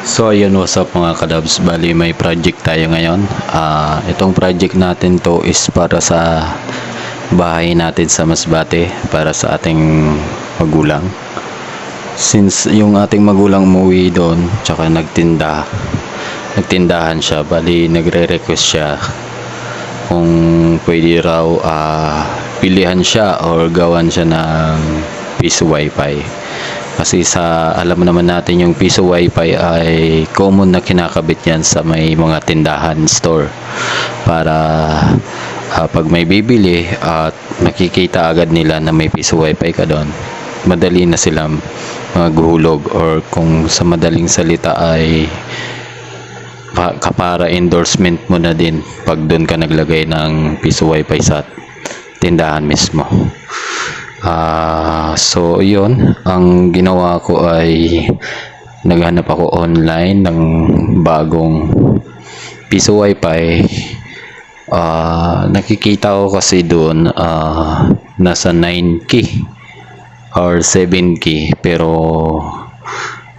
So ayun, what's up mga kadabs? Bali may project tayo ngayon. Ah, itong project natin to is para sa bahay natin sa Masbate para sa ating magulang. Since yung ating magulang umuwi doon, tsaka nagtinda, nagtindahan siya, bali nagre-request siya kung pwede raw ah, pilihan siya or gawan siya ng piso wifi. Kasi sa alam naman natin yung piso wifi ay common na kinakabit yan sa may mga tindahan store para ah, pag may bibili at nakikita agad nila na may piso wifi ka doon madali na sila maghuhulog or kung sa madaling salita ay pa, kapara endorsement mo na din pag doon ka naglagay ng piso wifi sa tindahan mismo. Ah, so yun, ang ginawa ko ay naghanap ako online ng bagong piso wifi. Ah, nakikita ko kasi doon ah, nasa 9k or 7k pero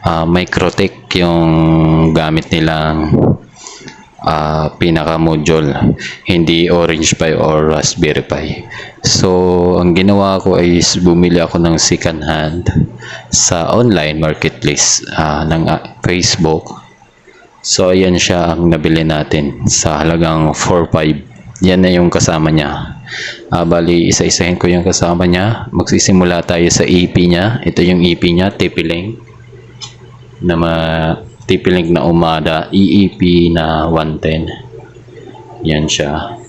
ah, microtech yung gamit nilang ah, pinaka module hindi orange pi or raspberry pi so ang ginawa ko ay bumili ako ng second hand sa online marketplace ah, ng ah, Facebook. So ayan siya ang nabili natin sa halagang 4.5 yan na yung kasama niya. Ah, bali isa-isahin ko yung kasama niya. Magsisimula tayo sa EP niya. Ito yung EP niya TP-Link na ma TP-Link na umada EEP na 110 yan siya.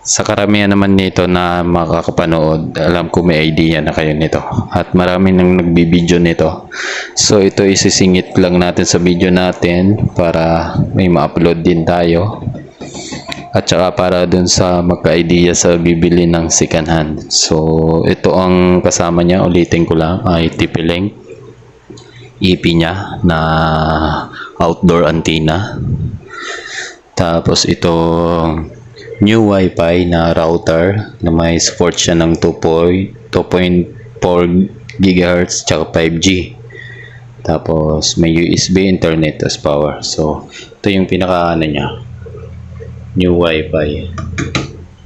Sa karamihan naman nito na makakapanood alam ko may idea na kayo nito. At marami nang nagbibideo nito. So ito isisingit lang natin sa video natin para may ma-upload din tayo. At saka para dun sa magka-idea sa bibili ng second hand. So, ito ang kasama niya, ulitin ko lang, ay TP-Link. EP niya na outdoor antenna. Tapos ito new wifi na router na may support siya ng 2.4 GHz tsaka 5G. Tapos may USB internet as power. So, ito yung pinaka ano niya new wifi.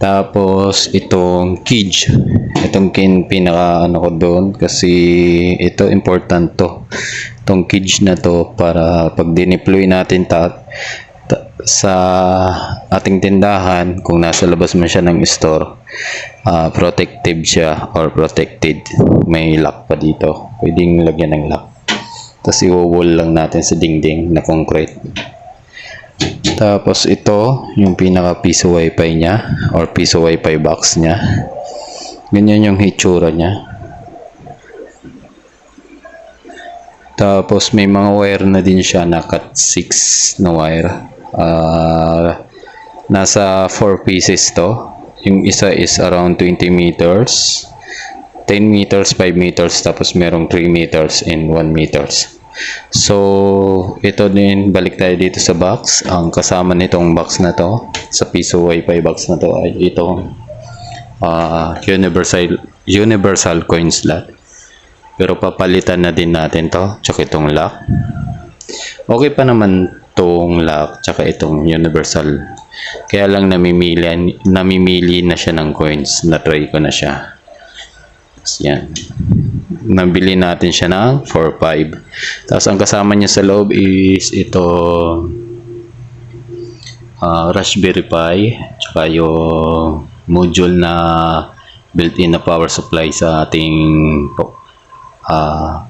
Tapos itong cage. Itong kin pinaka ano ko doon kasi ito important to. Itong cage na to para pag dineploy natin ta, ta- sa ating tindahan kung nasa labas man siya ng store ah, protective siya or protected may lock pa dito pwedeng lagyan ng lock tapos i-wall lang natin sa dingding na concrete tapos ito, yung pinaka piso wifi niya or piso wifi box niya. Ganyan yung hitsura niya. Tapos may mga wire na din siya na cut 6 na wire. Ah, nasa 4 pieces to. Yung isa is around 20 meters. 10 meters, 5 meters, tapos merong 3 meters and 1 meters. So, ito din, balik tayo dito sa box. Ang kasama nitong box na to, sa piso wifi box na to, ay itong ah, universal, universal coin slot. Pero papalitan na din natin to, tsaka itong lock. Okay pa naman tong lock, tsaka itong universal. Kaya lang namimili, namimili na siya ng coins. Na-try ko na siya. Yan. Nabili natin siya ng 4.5 tapos ang kasama niya sa loob is ito ah, Raspberry Pi tsaka yung module na built-in na power supply sa ating ah,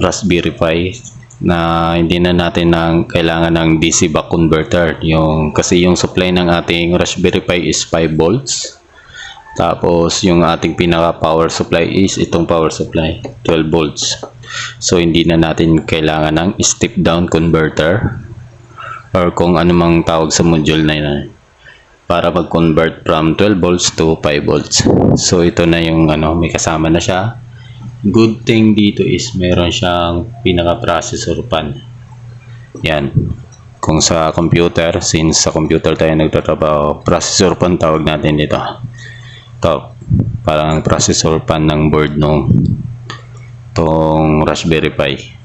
Raspberry Pi na hindi na natin nang kailangan ng DC back converter. Yung kasi yung supply ng ating Raspberry Pi is 5 volts tapos yung ating pinaka power supply is itong power supply 12 volts. So hindi na natin kailangan ng step down converter or kung ano mang tawag sa module na yun para mag-convert from 12 volts to 5 volts. So ito na yung ano, may kasama na siya. Good thing dito is meron siyang pinaka processor pan. Yan. Kung sa computer, since sa computer tayo nagtatrabaho, processor pan tawag natin dito to parang processor pan ng board nung tong Raspberry Pi.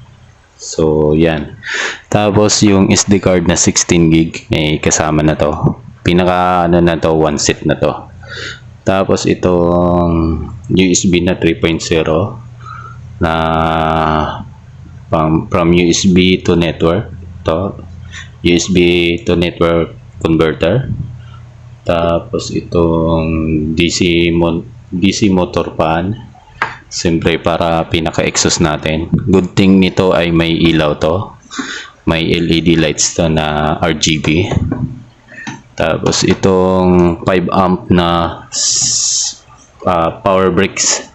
So, yan. Tapos, yung SD card na 16 gig, may kasama na to. Pinaka, ano na to, one set na to. Tapos, itong USB na 3.0 na from, from USB to network. To, USB to network converter. Tapos, itong DC, mon, DC motor fan. Siyempre para pinaka-exhaust natin. Good thing nito ay may ilaw to. May LED lights to na RGB. Tapos itong 5 amp na ah, power bricks.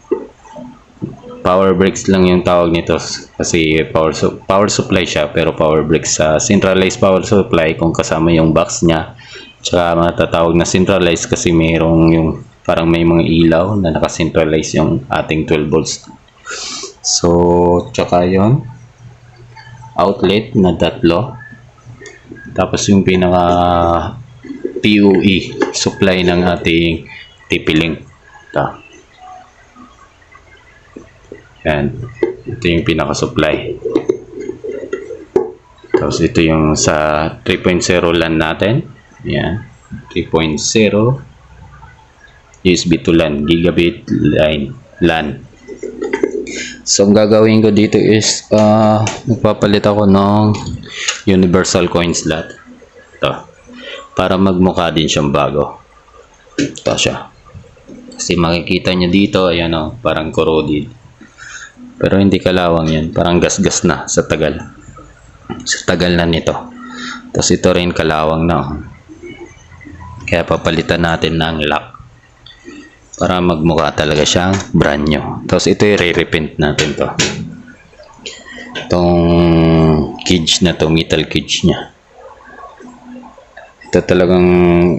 Power bricks lang yung tawag nito kasi power su- power supply siya pero power bricks sa centralized power supply kung kasama yung box niya. Tsaka matatawag na centralized kasi mayroong yung parang may mga ilaw na naka-centralize yung ating 12 volts. So, tsaka yon outlet na tatlo. Tapos yung pinaka PUE supply ng ating TP-Link. Ito. Yan. Ito yung pinaka-supply. Tapos ito yung sa 3.0 LAN natin. Yan. 3.0 USB to LAN, gigabit line, LAN. So, ang gagawin ko dito is, ah, magpapalit ako ng universal coin slot. Ito. Para magmukha din siyang bago. Ito siya. Kasi makikita nyo dito, ayan o, parang corroded. Pero hindi kalawang yan. Parang gas-gas na sa tagal. Sa tagal na nito. Tapos ito rin kalawang na. oh. Kaya papalitan natin ng lock para magmukha talaga siyang brand new. Tapos ito yung re-repaint natin to. Itong cage na to, metal cage niya. Ito talagang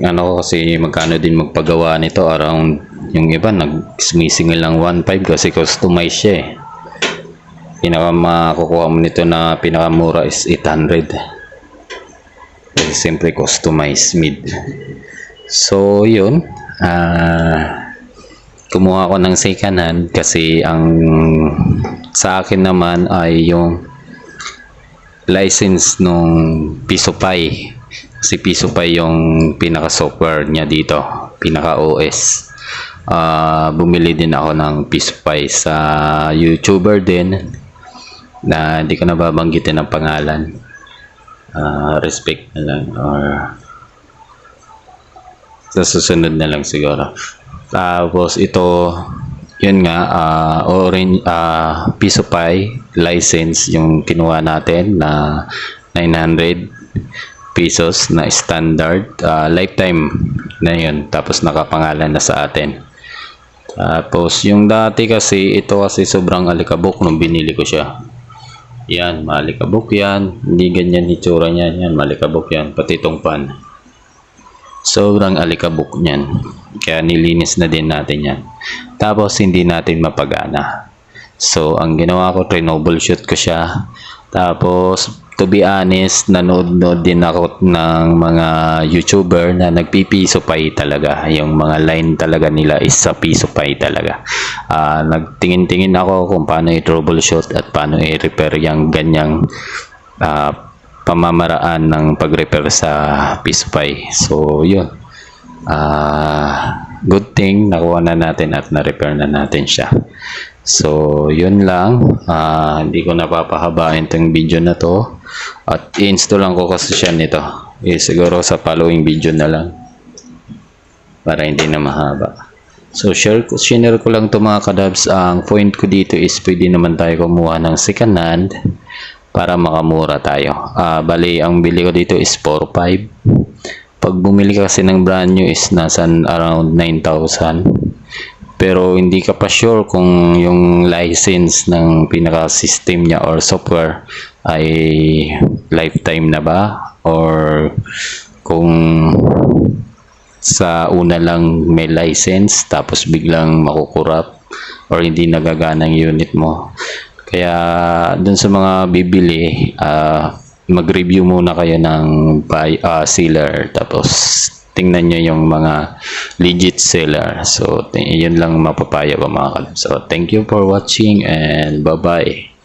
ano kasi magkano din magpagawa nito around yung iba nag-sumisingil lang 1.5 kasi customize siya eh. Pinaka makukuha mo nito na pinakamura is 800. Kasi siyempre customized mid. So yun, ah kumuha ko ng second hand kasi ang sa akin naman ay yung license nung Piso Pi. Kasi Piso Pi yung pinaka software niya dito, pinaka OS. Ah, bumili din ako ng Piso Pi sa YouTuber din na hindi ko nababanggitin ang pangalan. Ah, respect na lang or sa susunod na lang siguro. Tapos ito, yun nga, ah orange, ah piso Pi license yung kinuha natin na 900 pesos na standard ah, lifetime na yun. Tapos nakapangalan na sa atin. Tapos yung dati kasi, ito kasi sobrang alikabok nung binili ko siya. Yan, malikabok yan. Hindi ganyan itsura niyan. Yan, malikabok yan. Pati itong pan. Sobrang alikabok niyan. Kaya nilinis na din natin yan. Tapos hindi natin mapagana. So ang ginawa ko, troubleshoot ko siya. Tapos to be honest, nanood-nood din ako ng mga YouTuber na nagpipiso pay talaga. Yung mga line talaga nila is sa piso pay talaga. Ah, nagtingin-tingin ako kung paano i-troubleshoot at paano i-repair yung ganyang ah, pamamaraan ng pag-repair sa piso pay. So, yun. Ah, good thing nakuha na natin at na-repair na natin siya. So, yun lang. Ah, hindi ko napapahabain tong video na to. At i-install lang ko kasi siya nito. Eh, siguro sa following video na lang. Para hindi na mahaba. So, share ko, share ko lang to mga kadabs. Ang point ko dito is pwede naman tayo kumuha ng second hand para makamura tayo. Ah, bali, ang bili ko dito is 4.5. Pag bumili ka kasi ng brand new is nasa around 9,000. Pero hindi ka pa sure kung yung license ng pinaka-system niya or software ay lifetime na ba or kung sa una lang may license tapos biglang makukurap or hindi nagagana ang unit mo. Kaya dun sa mga bibili, ah, mag-review muna kayo ng buy, ah, seller tapos tingnan nyo yung mga legit seller. So, yun lang mapapaya ko mga kalab. So, thank you for watching and bye-bye.